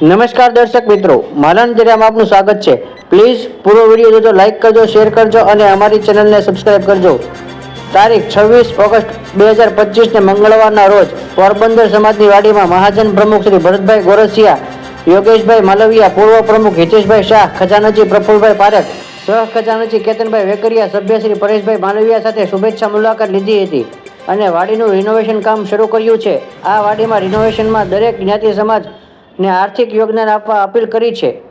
નમસ્કાર દર્શક મિત્રો, મારા નજરિયામાં આપનું સ્વાગત છે. પ્લીઝ પૂરો વીડિયો જોજો લાઇક કરજો શેર કરજો અને અમારી ચેનલને સબસ્ક્રાઇબ કરજો. તારીખ છવ્વીસ ઓગસ્ટ બે હજાર પચીસને મંગળવારના રોજ પોરબંદર સમાજની વાડીમાં મહાજન પ્રમુખ શ્રી ભરતભાઈ ગોરસિયા, યોગેશભાઈ માલવિયા, પૂર્વ પ્રમુખ હિતેશભાઈ શાહ, ખજાનચી પ્રફુલભાઈ પારેખ, સહ ખજાનચી કેતનભાઈ વેકરિયા, સભ્ય શ્રી પરેશભાઈ માલવિયા સાથે શુભેચ્છા મુલાકાત લીધી હતી અને વાડીનું રિનોવેશન કામ શરૂ કર્યું છે. આ વાડીમાં રિનોવેશનમાં દરેક જ્ઞાતિ સમાજને આર્થિક યોગદાન આપવા અપીલ કરી છે.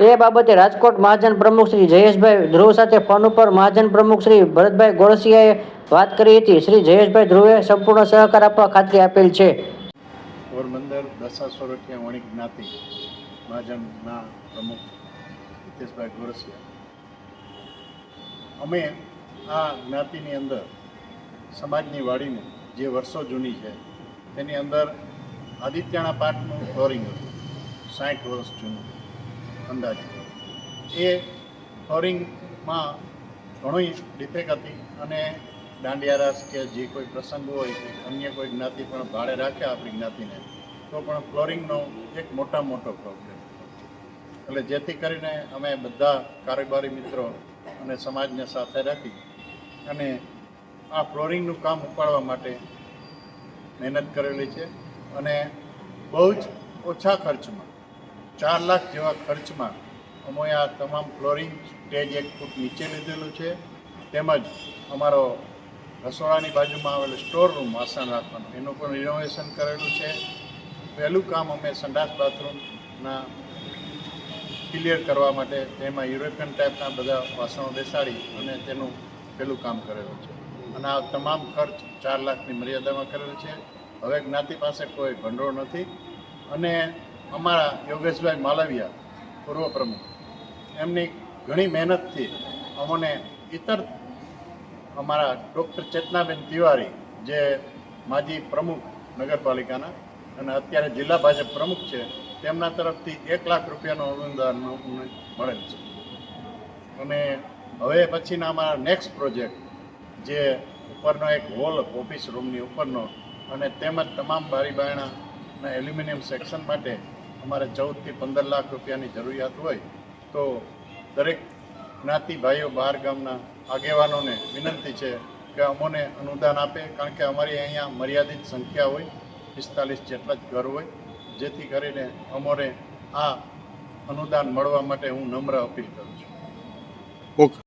એ બાબતે રાજકોટ મહાજન પ્રમુખ શ્રી જયેશભાઈ ધ્રુવ સાથે ફોન ઉપર મહાજન પ્રમુખ શ્રી ભરતભાઈ ગોરસિયાએ વાત કરી હતી. શ્રી જયેશભાઈ ધ્રુવે સંપૂર્ણ સહકાર આપવા ખાતરી આપેલ છે. પોરબંદર દસા સોરઠિયા વણિક જ્ઞાતિ મહાજનના પ્રમુખ હિતેશભાઈ ગોરસિયા. અમે આ જ્ઞાતિની અંદર સમાજની વાડીનું જે વર્ષો જૂની છે, તેની અંદર આદિત્યના પાઠનું ફ્લોરિંગ હતું સાઠ વર્ષ જૂનું, અંદાજે. એ ફ્લોરિંગમાં ઘણી ડિફેક્ટ હતી અને દાંડિયારાસ કે જે કોઈ પ્રસંગ હોય કે અન્ય કોઈ જ્ઞાતિ પણ ભાડે રાખે આપણી જ્ઞાતિને, તો પણ ફ્લોરિંગનો એક મોટા મોટો પ્રોબ્લેમ એટલે જેથી કરીને અમે બધા કારોબારી મિત્રો અને સમાજને સાથે રાખી અને આ ફ્લોરિંગનું કામ ઉપાડવા માટે મહેનત કરેલી છે અને બહુ જ ઓછા ખર્ચમાં ચાર લાખ જેવા ખર્ચમાં અમે આ તમામ ફ્લોરિંગ સ્ટેજ એક ફૂટ નીચે લીધેલું છે. તેમજ અમારો રસોડાની બાજુમાં આવેલો સ્ટોર રૂમ વાસણ રાખવાનું, એનું પણ રિનોવેશન કરેલું છે. પહેલું કામ અમે સંડાસ બાથરૂમના ક્લિયર કરવા માટે તેમાં યુરોપિયન ટાઈપના બધા વાસણો બેસાડી અને તેનું પહેલું કામ કરેલું છે. અને આ તમામ ખર્ચ ચાર લાખની મર્યાદામાં કરેલો છે. હવે જ્ઞાતિ પાસે કોઈ ભંડોળ નથી. અને અમારા યોગેશભાઈ માલવિયા, પૂર્વ પ્રમુખ. એમની ઘણી મહેનતથી અમને ઇતર અમારા ડૉક્ટર ચેતનાબેન તિવારી, જે માજી પ્રમુખ નગરપાલિકાના અને અત્યારે જિલ્લા ભાજપ પ્રમુખ છે, તેમના તરફથી એક લાખ રૂપિયાનું અનુદાન અમને મળેલ છે. અને હવે પછીના અમારા નેક્સ્ટ પ્રોજેક્ટ, જે ઉપરનો એક હોલ ઓફિસ રૂમની ઉપરનો અને તેમજ તમામ બારી બારણાના એલ્યુમિનિયમ સેક્શન માટે અમારે ચૌદથી પંદર લાખ રૂપિયાની જરૂરિયાત હોય તો દરેક જ્ઞાતિ ભાઈઓ બહાર ગામના આગેવાનોને વિનંતી છે કે અમોને અનુદાન આપે, કારણ કે અમારી અહીંયા મર્યાદિત સંખ્યા હોય, પિસ્તાલીસ જેટલા જ ઘર હોય, જેથી કરીને અમોને આ અનુદાન મળવા માટે હું નમ્ર અપીલ કરું છું. ઓકે.